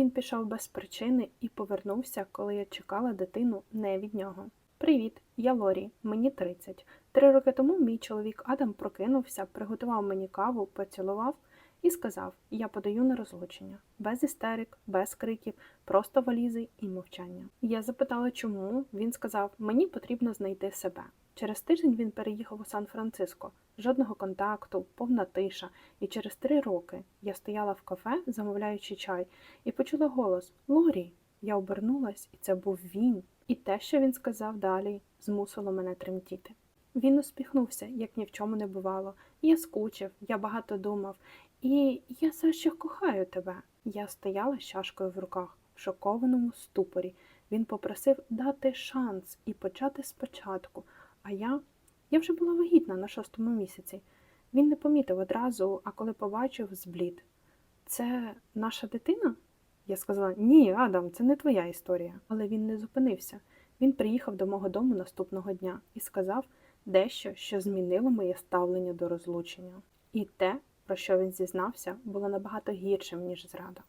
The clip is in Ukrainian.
Він пішов без причини і повернувся, коли я чекала дитину не від нього. Привіт, я Лорі, мені 30. Три роки тому мій чоловік Адам прокинувся, приготував мені каву, поцілував і сказав: Я подаю на розлучення. Без істерик, без криків, просто валізи і мовчання. Я запитала, чому. Він сказав: Мені потрібно знайти себе. Через тиждень він переїхав у Сан-Франциско. Жодного контакту, повна тиша. І через три роки я стояла в кафе, замовляючи чай, і почула голос Лорі. Я обернулась, і це був він. І те, що він сказав далі, змусило мене тремтіти. Він усміхнувся, як ні в чому не бувало. Я скучив, я багато думав, і я все ще кохаю тебе. Я стояла з чашкою в руках, в шокованому ступорі. Він попросив дати шанс і почати спочатку. А я, я вже була вагітна на шостому місяці. Він не помітив одразу, а коли побачив, зблід. Це наша дитина? Я сказала: Ні, Адам, це не твоя історія. Але він не зупинився. Він приїхав до мого дому наступного дня і сказав дещо, що змінило моє ставлення до розлучення. І те, про що він зізнався, було набагато гіршим, ніж зрада.